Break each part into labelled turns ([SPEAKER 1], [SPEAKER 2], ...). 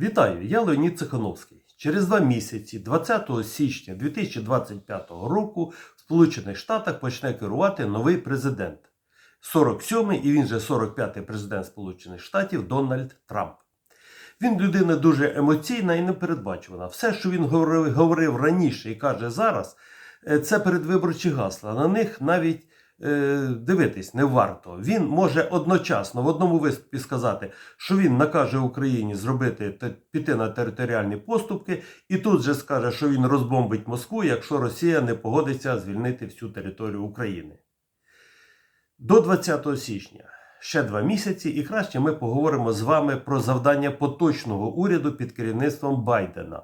[SPEAKER 1] Вітаю, я Леонід Цихановський. Через два місяці, 20 січня 2025 року, в Сполучених Штатах почне керувати новий президент. 47-й і він же 45-й президент Сполучених Штатів Дональд Трамп. Він людина дуже емоційна і непередбачувана. Все, що він говорив, раніше і каже зараз, е, це передвиборчі гасла. На них навіть дивитись не варто. Він може одночасно в одному виступі сказати, що він накаже Україні зробити піти на територіальні поступки, і тут же скаже, що він розбомбить Москву, якщо Росія не погодиться звільнити всю територію України. До 20 січня ще два місяці, і краще ми поговоримо з вами про завдання поточного уряду під керівництвом Байдена.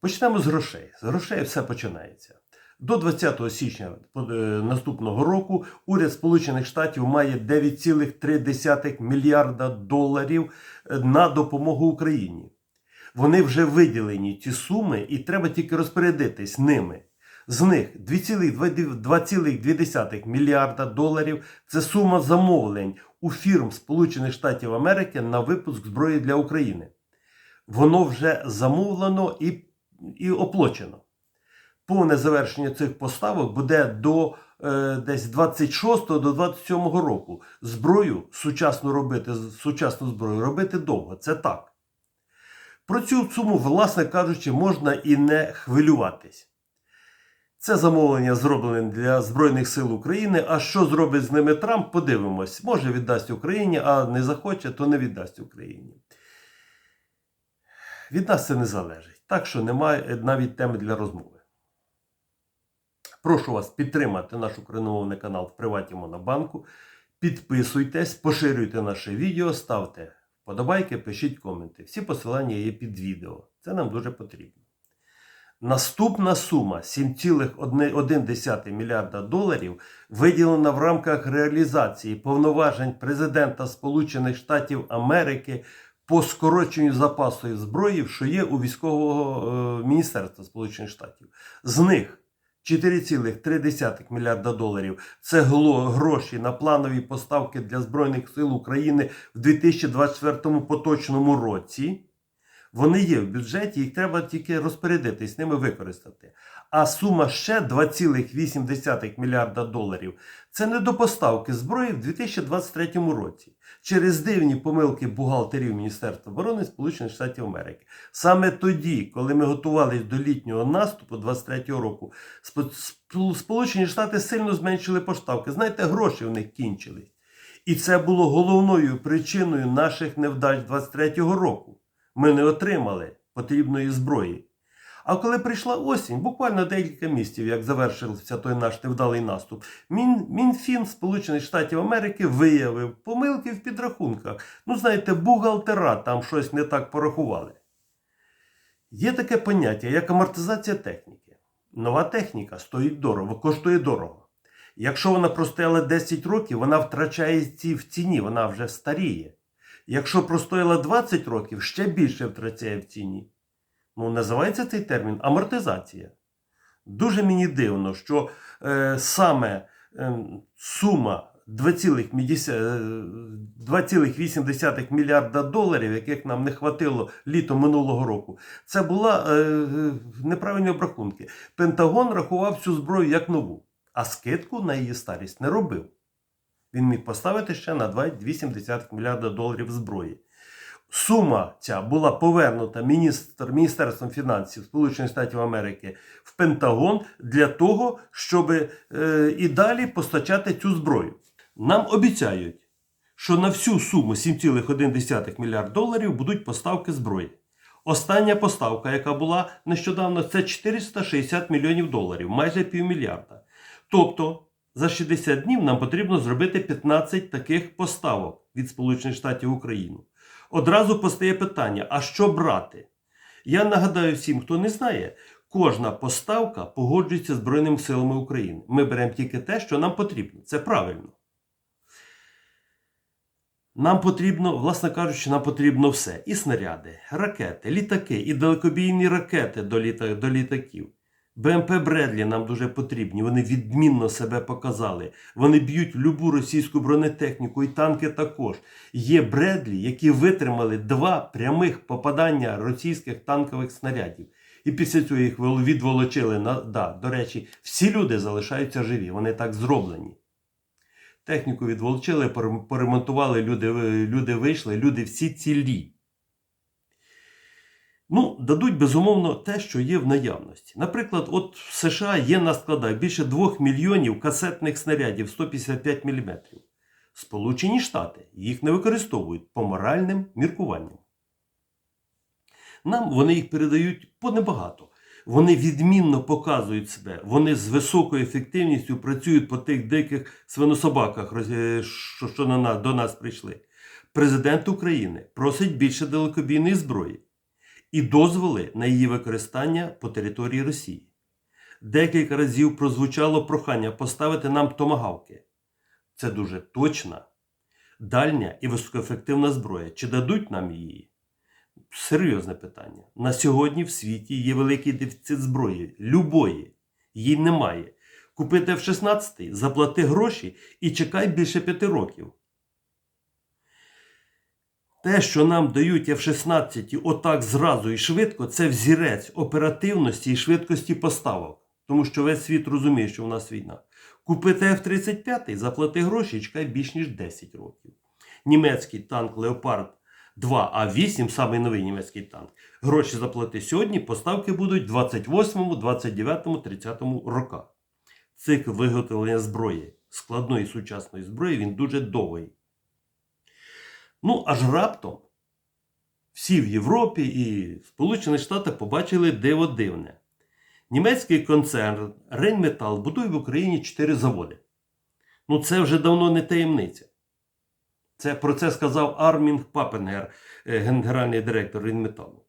[SPEAKER 1] Почнемо з грошей. З грошей все починається. До 20 січня е, наступного року уряд Сполучених Штатів має 9,3 мільярда доларів е, на допомогу Україні. Вони вже виділені ці суми, і треба тільки розпорядитись ними. З них 2,2 мільярда доларів це сума замовлень у фірм Сполучених Штатів Америки на випуск зброї для України. Воно вже замовлено і, і оплачено. Повне завершення цих поставок буде до е, десь 26 до 27 року. Зброю сучасну робити, сучасну зброю робити довго. Це так. Про цю суму, власне кажучи, можна і не хвилюватись. Це замовлення зроблене для Збройних сил України. А що зробить з ними Трамп, подивимось. Може віддасть Україні, а не захоче, то не віддасть Україні. Від нас це не залежить. Так що немає навіть теми для розмови. Прошу вас підтримати наш україномовний канал в Приваті Монобанку. Підписуйтесь, поширюйте наше відео, ставте вподобайки, пишіть коменти. Всі посилання є під відео. Це нам дуже потрібно. Наступна сума 7,1 мільярда доларів виділена в рамках реалізації повноважень президента Сполучених Штатів Америки по скороченню запасу зброї, що є у військового е, міністерства Сполучених Штатів. З них 4,3 мільярда доларів це гроші на планові поставки для Збройних сил України в 2024 поточному році. Вони є в бюджеті, їх треба тільки розпорядитись, ними використати. А сума ще 2,8 мільярда доларів це не до поставки зброї в 2023 році через дивні помилки бухгалтерів Міністерства оборони Сполучених Штатів Америки. Саме тоді, коли ми готувалися до літнього наступу 23 року, Спо- Спо- Сполучені Штати сильно зменшили поставки. Знаєте, гроші в них кінчились. І це було головною причиною наших невдач 23-го року. Ми не отримали потрібної зброї. А коли прийшла осінь, буквально декілька місяців, як завершився той наш невдалий наступ, Мін, Мінфін Сполучених Штатів Америки виявив помилки в підрахунках. Ну, знаєте, бухгалтера там щось не так порахували. Є таке поняття, як амортизація техніки. Нова техніка стоїть дорого, коштує дорого. Якщо вона простояла 10 років, вона втрачає ці в ціні, вона вже старіє. Якщо простояла 20 років, ще більше втрачає в ціні. Ну, називається цей термін амортизація. Дуже мені дивно, що е, саме е, сума 2,8 е, 2,8 мільярда доларів, яких нам не хватило літо минулого року, це була е, е, неправильні обрахунки. Пентагон рахував цю зброю як нову, а скидку на її старість не робив. Він міг поставити ще на 2,8 мільярда доларів зброї. Сума ця була повернута міністр, Міністерством фінансів Сполучених Штатів Америки в Пентагон для того, щоб е, і далі постачати цю зброю. Нам обіцяють, що на всю суму 7,1 мільярд доларів будуть поставки зброї. Остання поставка, яка була нещодавно, це 460 мільйонів доларів, майже півмільярда. Тобто за 60 днів нам потрібно зробити 15 таких поставок від Сполучених Штатів Україну. Одразу постає питання: а що брати? Я нагадаю всім, хто не знає, кожна поставка погоджується Збройними силами України. Ми беремо тільки те, що нам потрібно. Це правильно. Нам потрібно, власне кажучи, нам потрібно все: і снаряди, ракети, літаки, і далекобійні ракети до літаків. БМП Бредлі нам дуже потрібні. Вони відмінно себе показали. Вони б'ють любу російську бронетехніку і танки також. Є Бредлі, які витримали два прямих попадання російських танкових снарядів. І після цього їх відволочили на да, до речі, всі люди залишаються живі. Вони так зроблені. Техніку відволочили, поремонтували, люди, люди вийшли, люди всі цілі. Ну, дадуть безумовно те, що є в наявності. Наприклад, от в США є на складах більше 2 мільйонів касетних снарядів 155 мм. Сполучені Штати їх не використовують по моральним міркуванням. Нам вони їх передають по небагато. Вони відмінно показують себе. Вони з високою ефективністю працюють по тих диких свинособаках, е, що, до нас прийшли. Президент України просить більше далекобійної зброї і дозволи на її використання по території Росії. Декілька разів прозвучало прохання поставити нам томагавки. Це дуже точна, дальня і високоефективна зброя. Чи дадуть нам її? Серйозне питання. На сьогодні в світі є великий дефіцит зброї. Любої. Її немає. Купити F-16, заплати гроші і чекай більше п'яти років. Те, що нам дають F-16 отак зразу і швидко, це взірець оперативності і швидкості поставок. Тому що весь світ розуміє, що в нас війна. Купити F-35, заплати гроші чекай більш ніж 10 років. Німецький танк Леопард 2 А8, самий новий німецький танк. Гроші заплати сьогодні, поставки будуть в 28, 29, 30 роках. Цикл виготовлення зброї, складної сучасної зброї, він дуже довгий. Ну, аж раптом всі в Європі і Сполучених Штатах побачили диво дивне. Німецький концерн Рейнметал будує в Україні 4 заводи. Ну, це вже давно не таємниця. Це про це сказав Армінг Папенгер, е, генеральний директор Рейнметалу.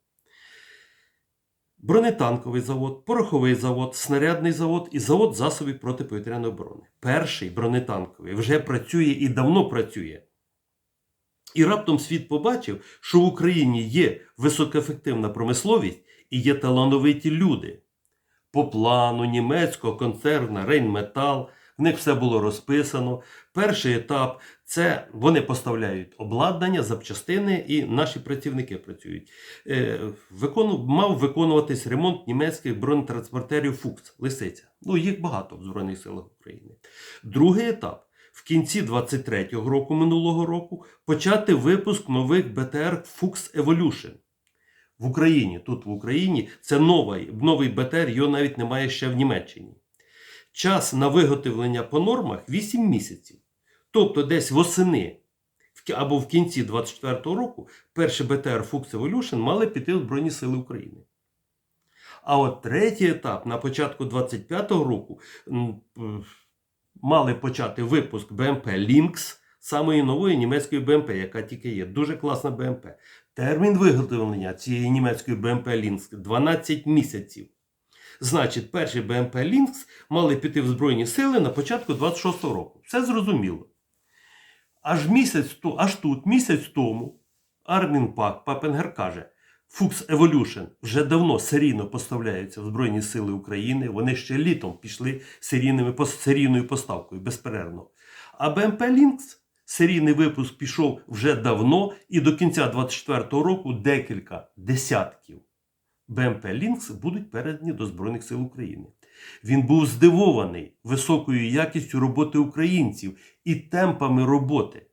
[SPEAKER 1] Бронетанковий завод, пороховий завод, снарядний завод і завод засобів протиповітряної оборони. Перший бронетанковий вже працює і давно працює. І раптом світ побачив, що в Україні є високоефективна промисловість і є талановиті люди. По плану німецького концерна Рейнметал, в них все було розписано. Перший етап це вони поставляють обладнання, запчастини, і наші працівники працюють. Е, викону, мав виконуватись ремонт німецьких бронетранспортерів Фукс, Лисиця. Ну, їх багато в Збройних силах України. Другий етап в кінці 23-го року минулого року почати випуск нових БТР Fuchs Evolution. В Україні, тут в Україні, це новий, новий БТР, його навіть немає ще в Німеччині. Час на виготовлення по нормах 8 місяців. Тобто десь восени або в кінці 24-го року перший БТР Fuchs Evolution мали піти в Збройні Сили України. А от третій етап на початку 25-го року мали почати випуск БМП Lynx, самої нової німецької БМП, яка тільки є. Дуже класна БМП. Термін виготовлення цієї німецької БМП Lynx 12 місяців. Значить, перший БМП Lynx мали піти в Збройні сили на початку 26-го року. Все зрозуміло. Аж місяць аж тут, місяць тому, Армін Пак Папенгер каже, Fuchs Evolution вже давно серійно поставляються в Збройні Сили України. Вони ще літом пішли серійними, серійною поставкою безперервно. А БМП Lynx серійний випуск пішов вже давно, і до кінця 24-го року декілька десятків БМП Lynx будуть передані до Збройних сил України. Він був здивований високою якістю роботи українців і темпами роботи.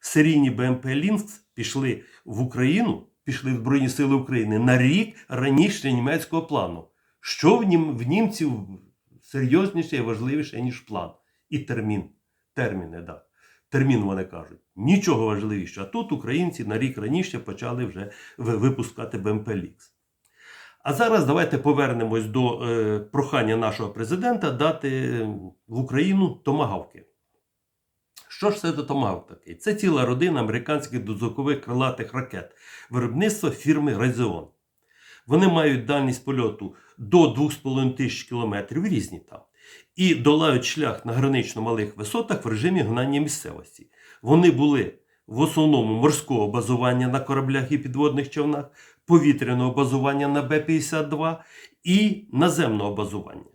[SPEAKER 1] Серійні БМП Lynx пішли в Україну, пішли в Збройні Сили України на рік раніше німецького плану. Що в, нім, в німців серйозніше і важливіше, ніж план і термін. Терміни, да. Термін вони кажуть. Нічого важливіше. А тут українці на рік раніше почали вже випускати БМП Лікс. А зараз давайте повернемось до е, прохання нашого президента дати в Україну томагавки. Що ж це за томагавк такий? Це ціла родина американських дозвукових крилатих ракет виробництва фірми Raytheon. Вони мають дальність польоту до 2,5 тисяч кілометрів, різні там, і долають шлях на гранично малих висотах в режимі гнання місцевості. Вони були в основному морського базування на кораблях і підводних човнах, повітряного базування на Б-52 і наземного базування.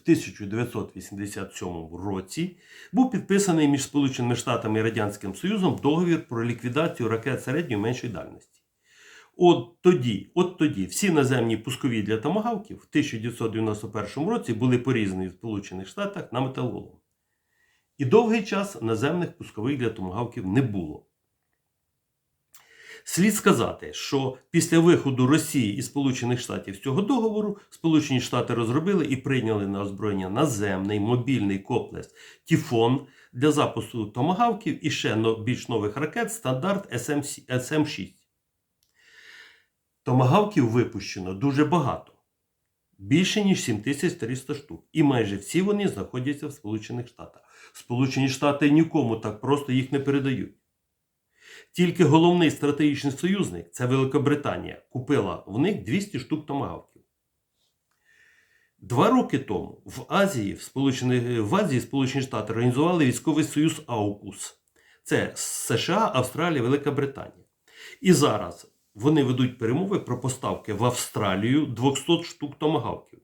[SPEAKER 1] В 1987 році був підписаний між Сполученими Штатами і Радянським Союзом договір про ліквідацію ракет середньої меншої дальності. От тоді, от тоді всі наземні пускові для томагавків в 1991 році були порізані в Сполучених Штатах на металолом. І довгий час наземних пускових для томагавків не було. Слід сказати, що після виходу Росії і Сполучених Штатів з цього договору Сполучені Штати розробили і прийняли на озброєння наземний мобільний комплекс Тіфон для запуску томагавків і ще більш нових ракет стандарт SM, SM-6. Томагавків випущено дуже багато. Більше ніж 7300 штук. І майже всі вони знаходяться в Сполучених Штатах. Сполучені Штати нікому так просто їх не передають. Тільки головний стратегічний союзник, це Великобританія, купила в них 200 штук томагавків. Два роки тому в Азії, в, в Азії Сполучені Штати організували військовий союз AUKUS. Це США, Австралія, Велика Британія. І зараз вони ведуть перемови про поставки в Австралію 200 штук томагавків.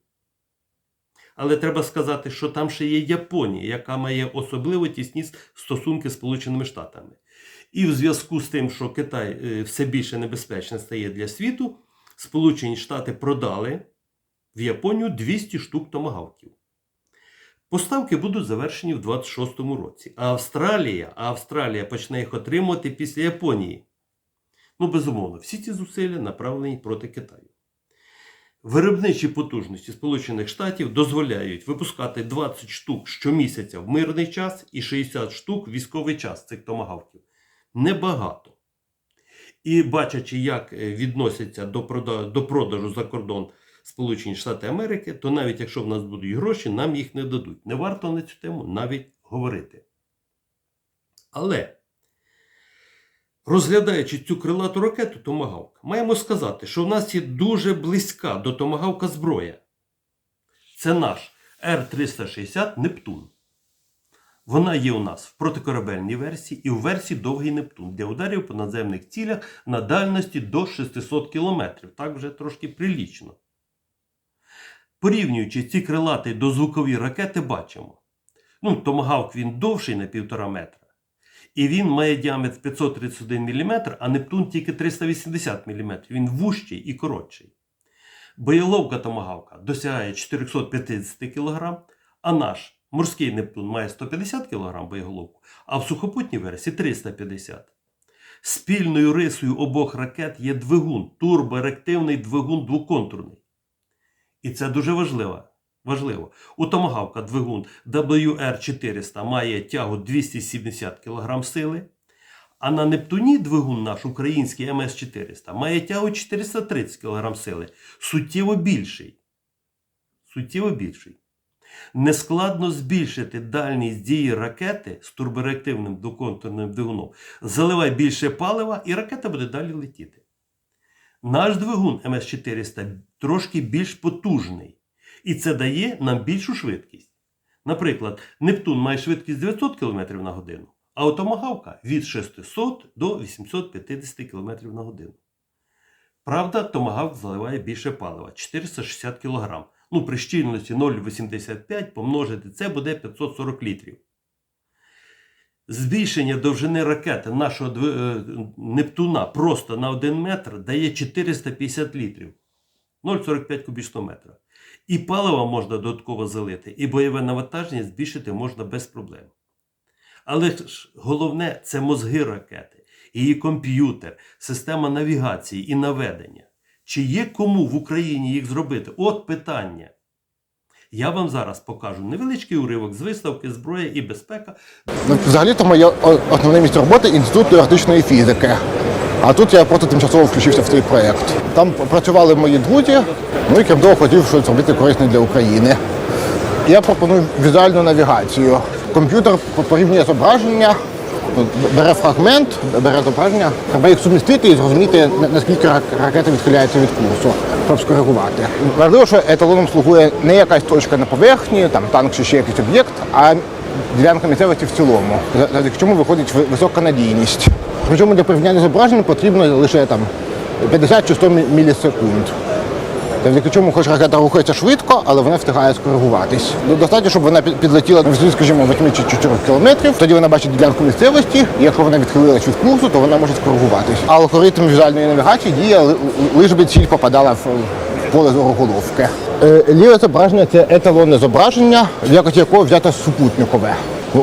[SPEAKER 1] Але треба сказати, що там ще є Японія, яка має особливо тісні стосунки з Сполученими Штатами. І в зв'язку з тим, що Китай е, все більше небезпечним стає для світу, Сполучені Штати продали в Японію 200 штук томагавків. Поставки будуть завершені в 26-му році. А Австралія, Австралія почне їх отримувати після Японії. Ну, безумовно, всі ці зусилля направлені проти Китаю. Виробничі потужності Сполучених Штатів дозволяють випускати 20 штук щомісяця в мирний час і 60 штук в військовий час цих томагавків. Небагато. І бачачи, як е, відносяться до продажу, до продажу за кордон Сполучені Штати Америки, то навіть якщо в нас будуть гроші, нам їх не дадуть. Не варто на цю тему навіть говорити. Але, розглядаючи цю крилату ракету Томагавк, маємо сказати, що в нас є дуже близька до Томагавка зброя. Це наш Р-360 Нептун. Вона є у нас в протикорабельній версії і в версії довгий Нептун для ударів по наземних цілях на дальності до 600 км. Так вже трошки прилічно. Порівнюючи ці крилаті дозвукові ракети, бачимо. Ну, Томагавк він довший на 1,5 метра. І він має діаметр 531 мм, а Нептун тільки 380 мм. Він вужчий і коротший. Боєловка Томагавка досягає 450 кг, а наш морський Нептун має 150 кг боєголовку, а в сухопутній версії 350 Спільною рисою обох ракет є двигун, турбореактивний двигун двоконтурний. І це дуже важливо. Важливо. У Томагавка двигун WR400 має тягу 270 кг сили, а на Нептуні двигун наш український МС400 має тягу 430 кг сили. Суттєво більший. Суттєво більший. Нескладно збільшити дальність дії ракети з турбореактивним двоконтурним двигуном. Заливай більше палива, і ракета буде далі летіти. Наш двигун МС400 трошки більш потужний. І це дає нам більшу швидкість. Наприклад, Нептун має швидкість 900 км на годину, а Томагавка від 600 до 850 км на годину. Правда, Томагавк заливає більше палива 460 кг. Ну, при щільності 0,85 помножити це буде 540 літрів. Збільшення довжини ракети нашого е, Нептуна просто на 1 метр дає 450 літрів. 0,45 кубічного метра. І паливо можна додатково залити, і бойове навантаження збільшити можна без проблем. Але ж головне це мозги ракети, її комп'ютер, система навігації і наведення. Чи є кому в Україні їх зробити? От питання. Я вам зараз покажу невеличкий уривок з виставки Зброя і безпека
[SPEAKER 2] Ну, Взагалі-то моє основне місце роботи інститут теоретичної фізики. А тут я просто тимчасово включився в цей проєкт. Там працювали мої друзі, ну і крім того, хотів щось зробити корисне для України. Я пропоную візуальну навігацію. Комп'ютер порівнює зображення, бере фрагмент, бере зображення, треба їх сумістити і зрозуміти, наскільки рак- ракета відхиляється від курсу, щоб скоригувати. Важливо, що еталоном слугує не якась точка на поверхні, там танк чи ще якийсь об'єкт, а ділянка місцевості в цілому, за- чому виходить висока надійність. Причому для порівняння зображень потрібно лише там 50 чи 100 мілісекунд. завдяки чому хоч ракета рухається швидко, але вона встигає скоригуватись. Ну, Достатньо, щоб вона підлетіла висоті, скажімо, 8 чи 4 кілометрів. Тоді вона бачить ділянку місцевості, і якщо вона відхилилась від курсу, то вона може скоригуватись. Алгоритм візуальної навігації діє ли- лиш би ціль попадала в в поле зору головки. Е, Ліве зображення це еталонне зображення, в якості якого взято супутникове.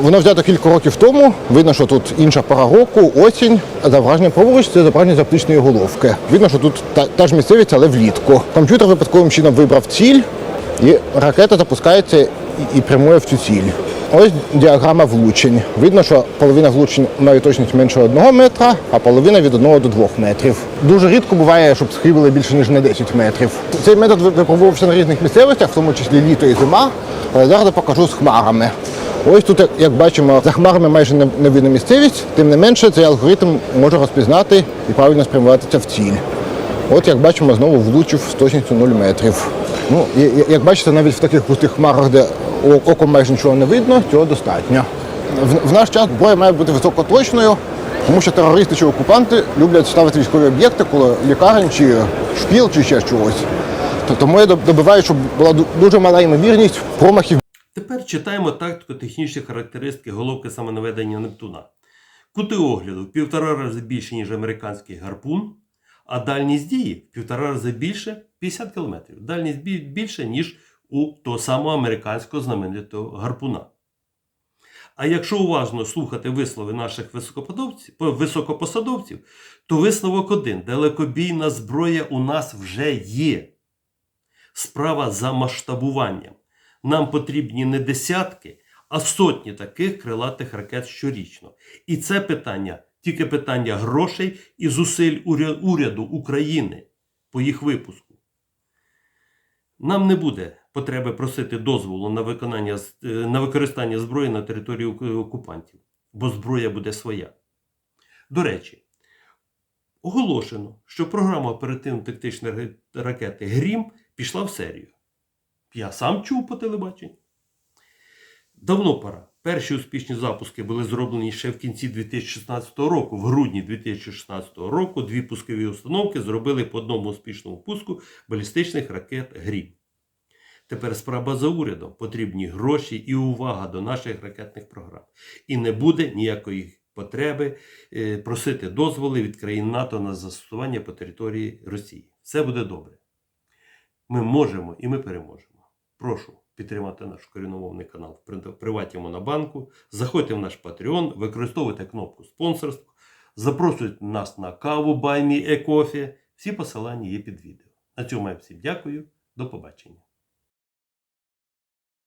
[SPEAKER 2] Воно взято кілька років тому. Видно, що тут інша пора року, осінь. Зображення праворуч це зображення з оптичної головки. Видно, що тут та, та ж місцевість, але влітку. Комп'ютер випадковим чином вибрав ціль, і ракета запускається і, і прямує в цю ціль. Ось діаграма влучень. Видно, що половина влучень має точність менше 1 метра, а половина від 1 до 2 метрів. Дуже рідко буває, щоб схибили більше ніж на 10 метрів. Цей метод ви- випробовувався на різних місцевостях, в тому числі літо і зима. Але зараз покажу з хмарами. Ось тут, як- бачимо, за хмарами майже не видно місцевість, тим не менше цей алгоритм може розпізнати і правильно спрямуватися в ціль. От як бачимо, знову влучив з точністю 0 метрів. Ну, і- як бачите, навіть в таких пустих хмарах, де оком майже нічого не видно, цього достатньо. В, в наш час зброя має бути високоточною, тому що терористи чи окупанти люблять ставити військові об'єкти коло лікарень чи шпіл, чи ще чогось. То- Тому я добиваю, щоб була дуже мала ймовірність промахів
[SPEAKER 1] Тепер читаємо тактико-технічні характеристики головки самонаведення Нептуна. Кути огляду в півтора рази більше, ніж американський гарпун, а дальність дії в півтора рази більше 50 км. Дальність більше, ніж у того самого американського знаменитого гарпуна. А якщо уважно слухати вислови наших високопосадовців, то висновок один: далекобійна зброя у нас вже є. Справа за масштабуванням. Нам потрібні не десятки, а сотні таких крилатих ракет щорічно. І це питання тільки питання грошей і зусиль уряду України по їх випуску. Нам не буде потреби просити дозволу на, виконання, е, на використання зброї на території окупантів, бо зброя буде своя. До речі, оголошено, що програма оперативно-тактичної ракети Грім пішла в серію. Я сам чув по телебаченню. Давно пора. Перші успішні запуски були зроблені ще в кінці 2016 року. В грудні 2016 року дві пускові установки зробили по одному успішному пуску балістичних ракет Грім. Тепер справа за урядом. Потрібні гроші і увага до наших ракетних програм. І не буде ніякої потреби е, просити дозволи від країн НАТО на застосування по території Росії. Все буде добре. Ми можемо і ми переможемо. Прошу підтримати наш коріномовний канал в При- Приваті Монобанку. Заходьте в наш Patreon, використовуйте кнопку спонсорство, запрошуйте нас на каву Баймі Екофі. Всі посилання є під відео. На цьому я всім дякую. До побачення.